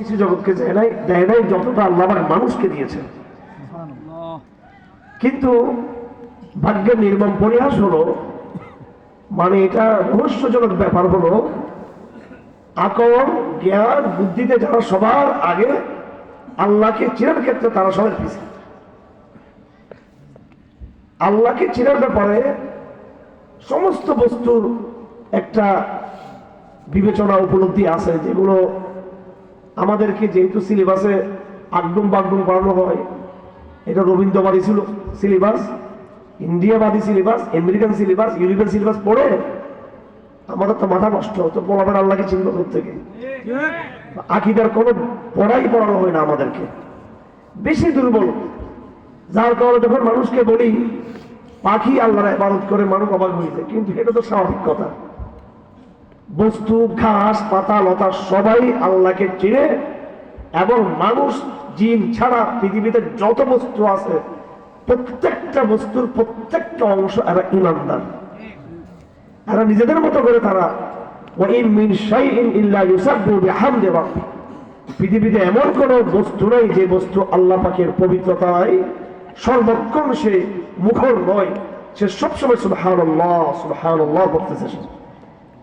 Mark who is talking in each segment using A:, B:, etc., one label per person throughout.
A: সৃষ্টি জগৎকে দেয় নাই দেয় নাই যতটা আল্লাহ মানুষকে দিয়েছেন। কিন্তু ভাগ্যের নির্মম পরিহাস হলো মানে এটা রহস্যজনক ব্যাপার হলো আকল জ্ঞান, বুদ্ধিতে যারা সবার আগে আল্লাহকে চিনার ক্ষেত্রে তারা সবাই পিছিয়ে আল্লাহকে চিনার ব্যাপারে সমস্ত বস্তুর একটা বিবেচনা উপলব্ধি আছে, যেগুলো আমাদেরকে যেহেতু সিলেবাসে আগডুম বাগডুম পড়ানো হয়, এটা রবীন্দ্রবাদী ছিল syllabus, ইন্ডিয়াবাদী syllabus, American syllabus European syllabus পড়ে আমাদের তো মাথা নষ্ট হতো পড়াবেন আল্লাহকে করতে গিয়ে আকিদার কোনো পড়াই পড়ানো হয় না আমাদেরকে। বেশি দুর্বল। যার কারণে যখন মানুষকে বলি, পাখি আল্লাহর ইবাদত করে মানুষ অবাক হয়ে যায়, কিন্তু এটা তো স্বাভাবিক কথা। বস্তু, ঘাস পাতা লতা, সবাই আল্লাহকে চিনে এবং মানুষ জিন ছাড়া পৃথিবীতে যত বস্তু আছে, প্রত্যেকটা বস্তুর প্রত্যেকটা অংশ এরা ইমানদার। এরা নিজেদের মতো করে তারা পৃথিবীতে এমন কোন বস্তু নাই যে বস্তু আল্লাহ পাকের পবিত্রতায় সর্বক্ষণ সে মুখর নয়। সে সবসময় সুবহানাল্লাহ সুবহানাল্লাহ বলতেছে সে।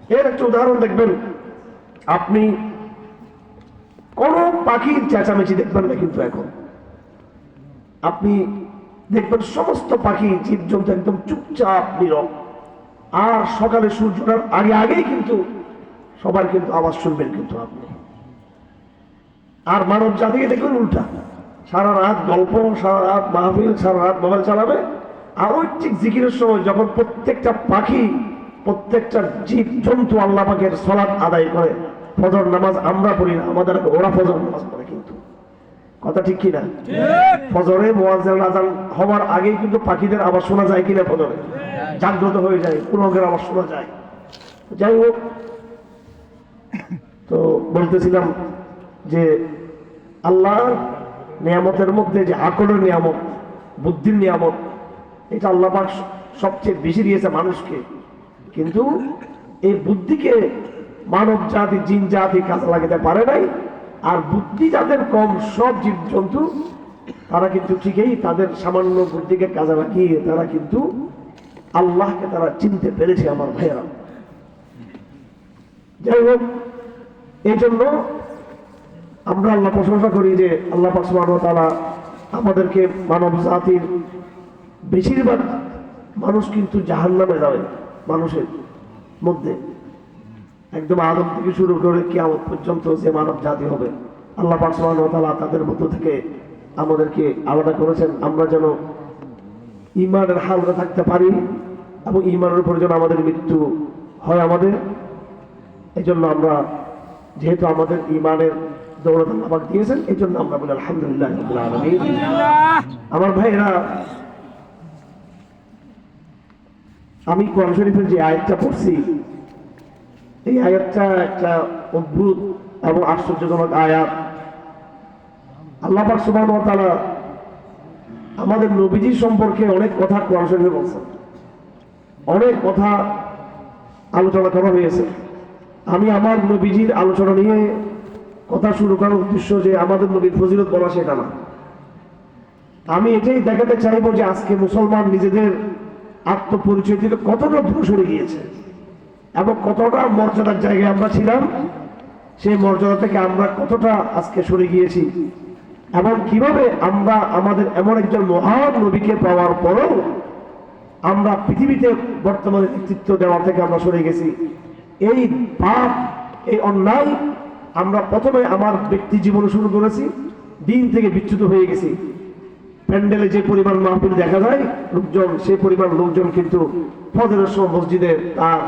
A: এর একটা উদাহরণ দেখবেন। আপনি কোন পাখির চেঁচামেচি দেখবেন না কিন্তু এখন। আপনি দেখবেন সমস্ত পাখি জীবজন্তু একদম চুপচাপ নীরব। আর সকালে সূর্য সূর্যটার আগে আগেই কিন্তু সবার কিন্তু আওয়াজ শুনবেন কিন্তু আপনি। আর মানব জাতিকে দেখবেন উল্টা। সারা রাত গল্প, সারা রাত মাহফিল, সারা রাত মোবাইল চালাবে। আর ওই ঠিক জিকিরের সময় যখন প্রত্যেকটা পাখি প্রত্যেকটা জীব জন্তু আল্লাহ পাকের সলাৎ আদায় করে। ফজর নামাজ আমরা পড়ি না আমাদের ওরা ফজর নামাজ পড়ে কিন্তু। কথা ঠিক কিনা? ফজরে মোয়াজ্জেল আজান হওয়ার আগেই কিন্তু পাখিদের আবার শোনা যায় কিনা ফজরে? জাগ্রত হয়ে যায় পুনকের আবার শোনা যায়। যাই হোক তো বলতেছিলাম যে আল্লাহ নিয়ামতের মধ্যে যে আকলের নিয়ামত বুদ্ধির নিয়ামত এটা আল্লাহ সবচেয়ে বেশি দিয়েছে মানুষকে। কিন্তু এই বুদ্ধিকে মানব জাতি, জিন জাতি কাজে লাগাতে পারে নাই। আর বুদ্ধি যাদের কম, সব জীবজন্তু, তারা কিন্তু ঠিকই তাদের সামান্য বুদ্ধিকে কাজে লাগিয়ে তারা কিন্তু আল্লাহকে তারা চিনতে পেরেছে আমার ভাইয়েরা। যাই হোক এই জন্য আমরা আল্লাহ প্রশংসা করি যে আল্লাহ ওয়া তাআলা আমাদেরকে মানব জাতির বেশিরভাগ মানুষ কিন্তু জাহান্নামে যাবে। মানুষের মধ্যে। একদম আদম থেকে শুরু করে কিয়ামত পর্যন্ত যে মানব জাতি হবে আল্লাহ পাক সুবহানাহু তাদের মধ্য থেকে আমাদেরকে আলাদা করেছেন। আমরা যেন ইমানের হালতে থাকতে পারি এবং ইমানের উপর যেন আমাদের মৃত্যু হয় আমাদের। এই জন্য আমরা যেহেতু আমাদের ইমানের দৌলত আল্লাহ দিয়েছেন এই জন্য আমরা বলি আলহামদুলিল্লাহ। আমার ভাইরা আমি কোরআন শরীফের যে আয়াতটা পড়ছি, এই আয়াতটা একটা অদ্ভুত এবং আশ্চর্যজনক আয়াত। আল্লাহ পাক সুবহানাহু ওয়া তাআলা আমাদের নবীজি সম্পর্কে অনেক কথা কোরআন শরীফে বলছেন। অনেক কথা আলোচনা করা হয়েছে। আমি আমার নবীজির আলোচনা নিয়ে কথা শুরু করার উদ্দেশ্য যে আমাদের নবীর ফজিলত বলা সেটা না। আমি এটাই দেখাতে চাইব যে আজকে মুসলমান নিজেদের আত্মপরিচয় দিলে কতটা দূরে সরে গিয়েছে এবং কতটা মর্যাদার জায়গায় আমরা ছিলাম, সেই মর্যাদা থেকে আমরা কতটা আজকে সরে গিয়েছি এবং কীভাবে আমরা আমাদের এমন একজন মহান নবীকে পাওয়ার পরেও আমরা পৃথিবীতে বর্তমানে নেতৃত্ব দেওয়া থেকে আমরা সরে গেছি। এই পাপ, এই অন্যায় আমরা প্রথমে আমার ব্যক্তি জীবনে শুরু করেছি, দিন থেকে বিচ্যুত হয়ে গেছি। প্যান্ডেলে যে পরিমাণ মাহফিল দেখা যায়, লোকজন সেই পরিমাণ লোকজন কিন্তু মসজিদে তার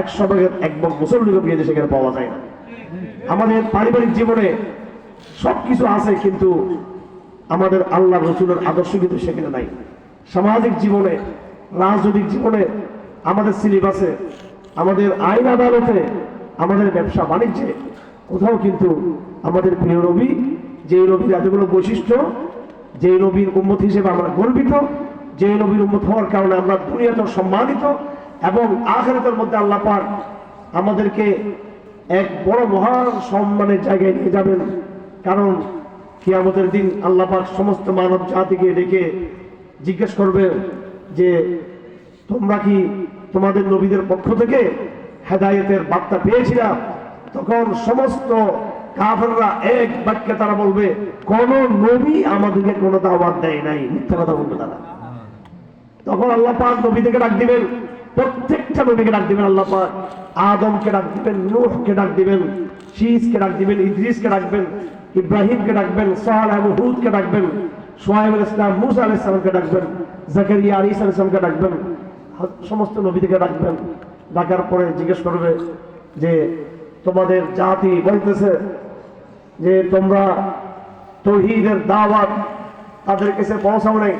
A: একশো ভাগের এক ভাগ মুসল্লিকে বিয়ে সেখানে পাওয়া যায় না। আমাদের পারিবারিক জীবনে সবকিছু আছে কিন্তু আমাদের আল্লাহ রসুলের আদর্শ কিন্তু সেখানে নাই। সামাজিক জীবনে, রাজনৈতিক জীবনে আমাদের সিলেবাসে আমাদের আইন আদালতে, আমাদের ব্যবসা বাণিজ্যে, কোথাও কিন্তু আমাদের প্রিয় নবী যে নবীর এতগুলো বৈশিষ্ট্য যে নবীর উন্মত হিসেবে আমরা গর্বিত, যে নবীর উন্মত হওয়ার কারণে আমরা দুনিয়াতে সম্মানিত এবং আখেরাতের মধ্যে আল্লাহ পাক আমাদেরকে এক বড় মহান সম্মানের জায়গায় নিয়ে যাবেন। কারণ কি আমাদের দিন আল্লাহ পাক সমস্ত মানব জাতিকে ডেকে জিজ্ঞেস করবে যে, তোমরা কি তোমাদের নবীদের পক্ষ থেকে হেদায়েতের বার্তা পেয়েছিলাম তখন সমস্ত কাফেররা এক বাক্যে তারা বলবে, কোন নবী আমাদেরকে কোন দাওয়াত দেয় নাই। মিথ্যা কথা বলবে তারা। তখন আল্লাহ পাক নবীদেরকে ডাক দিবেন, প্রত্যেকটা নবীকে ডাক দিবেন আল্লাহ পাক। আদমকে ডাক দিবেন, নূহকে ডাক দিবেন শীষকে ডাক দিবেন, ইদ্রিসকে ডাকবেন ইব্রাহিমকে ডাকবেন সোহাল এবং হুদকে ডাকবেন সোহাইব ইসলাম মুসা আল ইসলামকে ডাকবেন জাকারিয়া আলী ইসলামকে ডাকবেন সমস্ত নবীদেরকে ডাকবেন ডাকার পরে জিজ্ঞেস করবে যে, তোমাদের জাতি বলতেছে যে তোমরা তৌহিদের দাওয়াত তাদের কাছে পৌঁছাও নাই